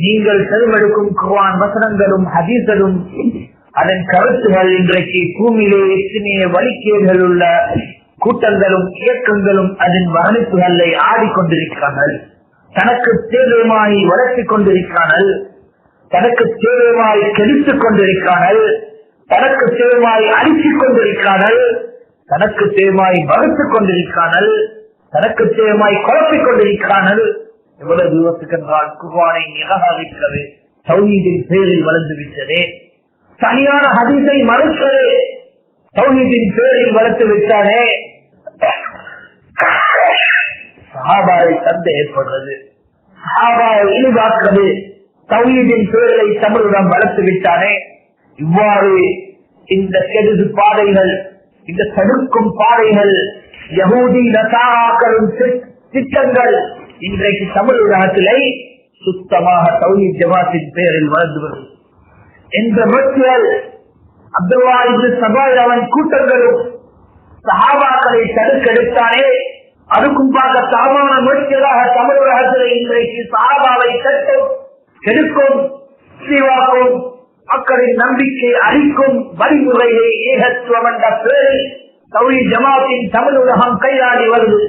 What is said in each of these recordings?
நீங்கள் செலவெடுக்கும் குவான் வசனங்களும் ஹதீசலும் அதன் கருத்துகள் இன்றைக்கு பூமியிலே எத்தனைய வழிகேடுகள் உள்ள கூட்டங்களும் இயக்கங்களும் அதன் வர்ணிப்புகளை ஆடிக்கொண்டிருக்கிறார்கள் தனக்கு தேவையுமாய் வளர்த்திக் கொண்டிருக்கிறார்கள். தனக்கு தேவையுமாய் கெடுத்துக் கொண்டிருக்கிறார்கள். தனக்கு தேவையுமாய் அழித்துக் கொண்டிருக்கிறார்கள். தனக்கு தேவையாய் வகுத்துக் கொண்டிருக்கிறார்கள். தனக்கு தேவையாய் குழப்பிக் கொண்டிருக்கிறார்கள். எவ்வளவு தூரத்துக்கு என்றால் குர்வானை நிராகரிக்கிறது சௌஹீதின் பேரில் வளர்ந்து விட்டதே. சரியான ஹதீஸை மறுக்கிறது சௌஹீதின் பேரில் வளர்த்து விட்டானே சஹாபாவை சந்தை ஏற்படுறது. சஹாபாவை இழிவாக்குறது. தௌஹீதின் பேரலை தமிழிடம் வளர்த்து விட்டானே இவ்வாறு இந்த கெடுது பாதைகள் இந்த தடுக்கும் பாதைகள் யகூதி நசாராக்களின் திட்டங்கள் இன்றைக்கு தமிழ் உலகத்திலே சுத்தமாக தௌஹி ஜமாத்தின் பெயரில் வளர்ந்து வரும் என்ற மக்கள் அப்துல்லா இது சபாய் அவன் கூட்டங்களும் சஹாபாக்களை தடுக்கெடுத்தாரே அதுக்கும் பார்க்க சாமான முயற்சிகளாக தமிழ் உலகத்திலே இன்றைக்கு சஹாபாவை தட்டும் கெடுக்கும் சீவாக்கும் மக்களின் நம்பிக்கை அளிக்கும் வழிமுறையை ஏகத்துவம் என்ற பேரில் தௌஹி ஜமாத்தின் தமிழ் உலகம் கையாடி வருது.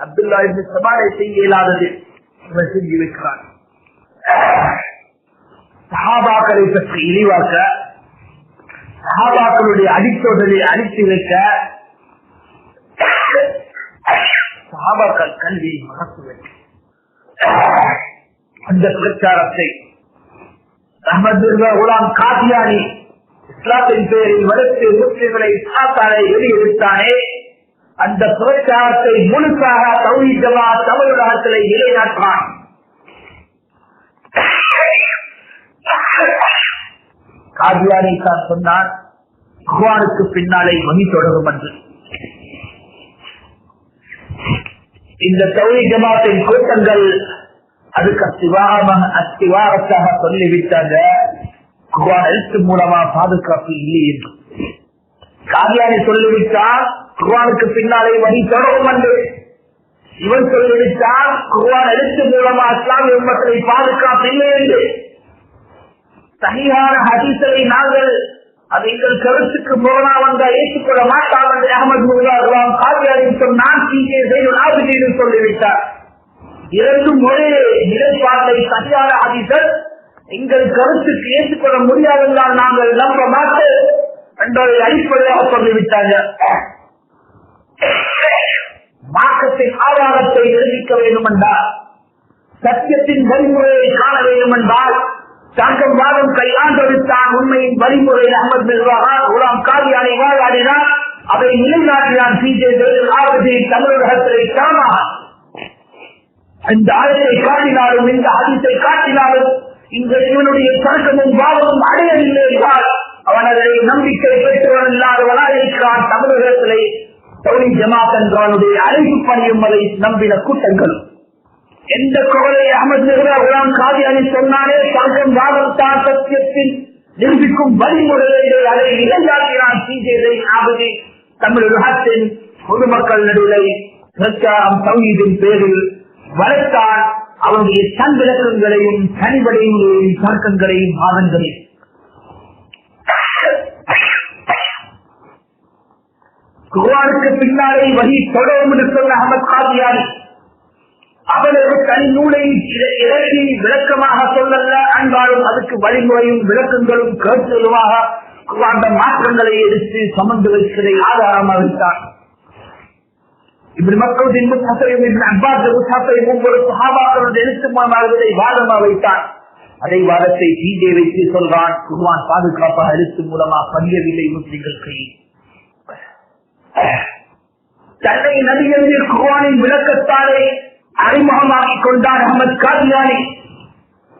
அப்துல்லா இருந்து சபாரை செய்ய இயலாதது. இவர் செஞ்சு வைக்கிறார் சஹாபாக்களை பற்றி இழிவாக்க சஹாபாக்களுடைய அடித்தொடரை அடித்து வைக்க சஹாபாக்கள் கல்வியை மறத்து வைக்க. அந்த பிரச்சாரத்தை அஹமது குலாம் காதியானி இஸ்லாத்தின் பேரில் வளர்த்து முஸ்லிம்களை சாத்தாரை வெளியெடுத்தானே. அந்த பிரச்சாரத்தை முழுசாக தௌஹீதமா தமிழகத்தில் நிலைநாட்டான் காதியானை தான் சொன்னார் பகவானுக்கு பின்னாலே மணி தொடரும் என்று. இந்த தௌஹி ஜமாத்தின் கூட்டங்கள் அதுக்கு அத்திவாரமாக அத்திவாரத்தாக சொல்லிவிட்டாங்க. பகவான் எழுத்து மூலமா பாதுகாப்பு இல்லை என்று. காதியானி சொல்லிவிட்டால் குர்வானுக்கு பின்னாலே வழி தொடரும் என்று இவன் சொல்லிவிட்டால் குர்வான் எழுத்து மூலமா இஸ்லாமிய உம்மத்தை பாதுகாப்பில்லை என்று. தனியான ஹதீசரை நாங்கள் அது எங்கள் கருத்துக்கு முரணா வந்தால் ஏற்றுக்கொள்ள மாட்டான் என்று அகமது முல்லாஹ் காவியாரின் சொன்னான் கீழே செய்து சொல்லிவிட்டார். இரண்டும் ஒரே நிலைப்பாட்டை சரியான அதிசர் எங்கள் கருத்துக்கு ஏற்றுக்கொள்ள முடியாது என்றால் நாங்கள் நம்ப மாட்டோம். என்பதை அடிப்படையாக சொல்லிவிட்டார்கள். மார்க்கத்தின் ஆதாரத்தை நிரூபிக்க வேண்டும் என்றால் சத்தியத்தின் வழிமுறையை காண வேண்டும் என்றால் தங்கம் வாதம் கையாண்டெடுத்தான் உண்மையின் வழிமுறையில் அகமது நிர்வாகா குலாம் காதியானை வாழாடினார் அதை நிலைநாட்டினான் சிஜே ஆவதி தமிழகத்திலே காணா இந்த ஆயத்தை காட்டினாலும் இந்த ஆதித்தை காட்டினாலும் இந்த இவனுடைய தர்க்கமும் பாவமும் அடையவில்லை என்றால் அவன் அதை நம்பிக்கை பெற்றவன் இல்லாதவனாக இருக்கிறான் தமிழகத்திலே. ஜமாத் என்றவனுடைய அழைப்பு பணியும் அதை நம்பின கூட்டங்கள் எந்த குரலை அகமது காதி அணி சொன்னாலே தங்கம் வாதம் தான் சத்தியத்தில் நிரூபிக்கும் வழிமுறைகளை அதை இளைஞாக்கிறான் சிஜேதை தமிழ் உலகத்தின் பொதுமக்கள் நடுவில் பிரச்சாரம் தௌஹீதின் பேரில் வளர்த்தால் அவருடைய தன் விளக்கங்களையும் தனிவடையும் தர்க்கங்களையும் வாதங்களையும் குருவானுக்கு பின்னாலே வழி தொடரும் என்று சொன்ன அகமது காதியானி. அவரது தனி நூலை இறங்கி விளக்கமாக சொல்லல அன்பாலும் அதுக்கு வழிமுறையும் விளக்கங்களும் கருத்துகளுமாக அந்த மாற்றங்களை எடுத்து சமந்து வைத்ததை ஆதாரமாக வைத்தான் இப்படி மக்களுடைய முத்தசையும் இப்படி அப்பாத்த முத்தசையும் ஒவ்வொரு சகாபாக்களுடைய எழுத்து மூலமாக வாதமாக வைத்தான் அதை வாதத்தை சீஜே வைத்து சொல்றான் குருவான் பாதுகாப்பாக எழுத்து மூலமாக பதியவில்லை முஸ்லிம்கள் கையில் தன்னை நபிகளில் குர்வானின் விளக்கத்தாலே அறிமுகமாக்கிக் கொண்டார் அகமது காதியானி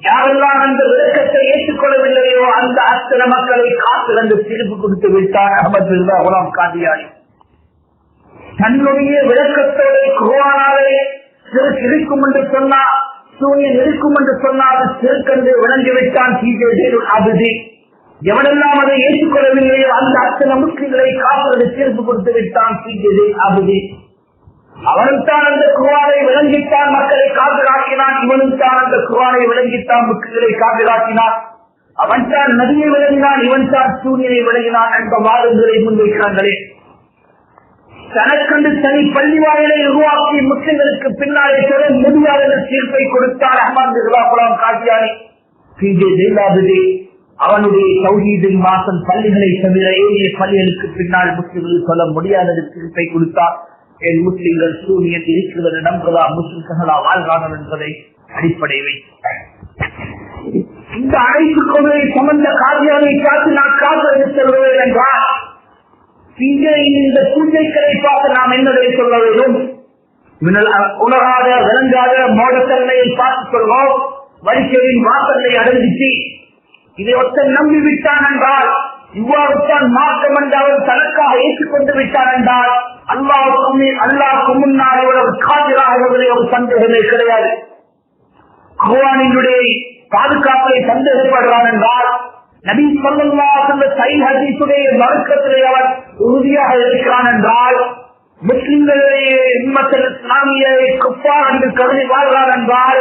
யாரெல்லாம் அந்த விளக்கத்தை ஏற்றுக்கொள்ளவில்லையோ அந்த அத்தனை மக்களை காத்திருந்து தீர்ப்பு கொடுத்து விட்டார் அகமது குலாம் காதியானி தன்னுடைய விளக்கத்தோடு குருவானாலே சிறு இருக்கும் என்று சொன்னார் சூரியன் இருக்கும் என்று சொன்னால் சிறுக்கன்று விளங்கிவிட்டான் அபிதி எவனெல்லாம் அதை ஏற்றுக்கொள்ளவில்லையோ அந்த அத்தனை முஸ்லிம்களை காப்பது தீர்ப்பு கொடுத்து விட்டான் அபிதி அவன்தான் அந்த குருவானை விளங்கித்தான் மக்களை காதலாக்கினான் இவனும் தான் அந்த குவானை விளங்கித்தான் முக்குகளை காப்பிராக்கினான் அவன் தான் நதியை விளங்கினான் இவன் தான் சூரியனை விளங்கினான் என்ற வாதங்களை முன்வைக்கிறார்களே. தனக்கண்டு தனி பள்ளி வாயிலை உருவாக்கி முஸ்லிம்களுக்கு பின்னாலே தர முடியாத தீர்ப்பை கொடுத்தார் அஹமது குலாம் காட்டியானி பிஜே ஜெயலாபதி அவனுடைய சௌஹீதின் மாசம் பள்ளிகளை தவிர ஏனைய பள்ளிகளுக்கு பின்னால் முஸ்லிம்கள் சொல்ல முடியாத தீர்ப்பை கொடுத்தார். என் முஸ்லிம்கள் சூரியன் இருக்கிறது நம்புதா முஸ்லிம்களா வாழ்கிறார்கள் என்பதை அடிப்படை வைத்தார். இந்த அனைத்து கொள்கை சம்பந்த காரியங்களை காத்து நான் காத்து செல்வேன் என்றால் இங்கே இந்த பூஜைகளை பார்த்து நாம் என்னதை சொல்ல வேண்டும்? உணராத விளங்காத மோடத்தன்மையை பார்த்து சொல்வோம் வரிசையின் வாசலை அடைஞ்சிச்சு இதை ஒருத்தன் நம்பி விட்டான் என்றால் இவ்வாறுத்தான் மாற்றம் என்று அவர் தனக்காக ஏற்றுக்கொண்டு விட்டான் என்றால் அல்லாவுக்கும் அல்லாவுக்கு முன்னால் இவ்வளவு காதிராகவதை ஒரு சந்தேகமே கிடையாது. குர்ஆனினுடைய பாதுகாப்பை சந்தேகப்படுறான் என்றால் நபி சொல்லா சை ஹதீசுடைய வர்க்கத்திலே அவர் உறுதியாக இருக்கிறான் என்றால் முஸ்லிம்களிடையே உம்மத்தில் இஸ்லாமியை குப்பா என்று கருதி வாழ்கிறான் என்றால்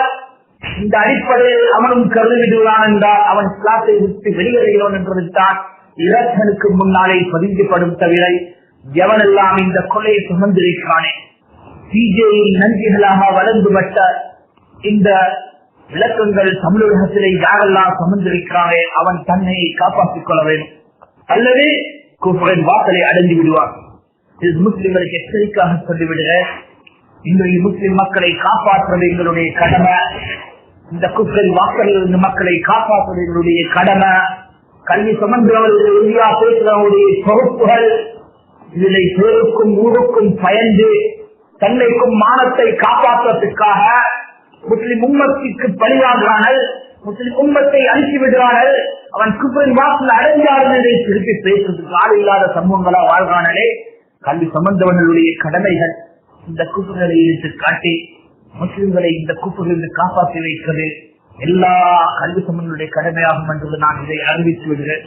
இந்த அடிப்படையில் அவனும் கருதிவிடுவான் என்றால் அவன் கிளாஸை விட்டு வெளியேறுகிறோன் என்றுதான் இலக்கனுக்கு முன்னாலே பதிந்துபடும் தவிர எவனெல்லாம் இந்த கொலையை சுமந்திருக்கிறானே? சிஜேயில் நன்றிகளாக வளர்ந்துபட்ட இந்த விளக்கங்கள் தமிழகத்திலே யாரெல்லாம் சுமந்திருக்கிறானே அவன் தன்னை காப்பாற்றிக் கொள்ள வேண்டும். அல்லது குஃபரின் வாசலை அடைந்து விடுவான். இது முஸ்லிம்களுக்கு எச்சரிக்கையாக சொல்லிவிடுகிற இன்றைய முஸ்லிம் மக்களை காப்பாற்றுவது எங்களுடைய கடமை. இந்த குஃபரின் வாசலில் மக்களை காப்பாற்றுவது எங்களுடைய கடமை கல்வி சமந்தவர்களுடைய இந்தியா பேசுகிறவருடைய பொறுப்புகள் இதில் பேருக்கும் ஊருக்கும் பயந்து தன்னைக்கும் மானத்தை காப்பாற்றுவதற்காக முஸ்லிம் உம்மத்திற்கு பழிவாகிறார்கள் முஸ்லிம் உண்மத்தை அனுப்பி விடுவார்கள் அவன் குப்பரின் வாசல் அடைஞ்சார்கள் திருப்பி பேசுறதுக்கு ஆள் இல்லாத சம்பவங்களா வாழ்கிறானே கல்வி சம்பந்தவர்களுடைய கடமைகள் இந்த குப்புகளை எடுத்து காட்டி முஸ்லிம்களை இந்த குப்புகளிலிருந்து காப்பாற்றி வைக்கிறது எல்லா கல்வி சம்பந்தனுடைய கடமையாகும் என்று நான் இதை அறிவித்து விடுகிறேன்.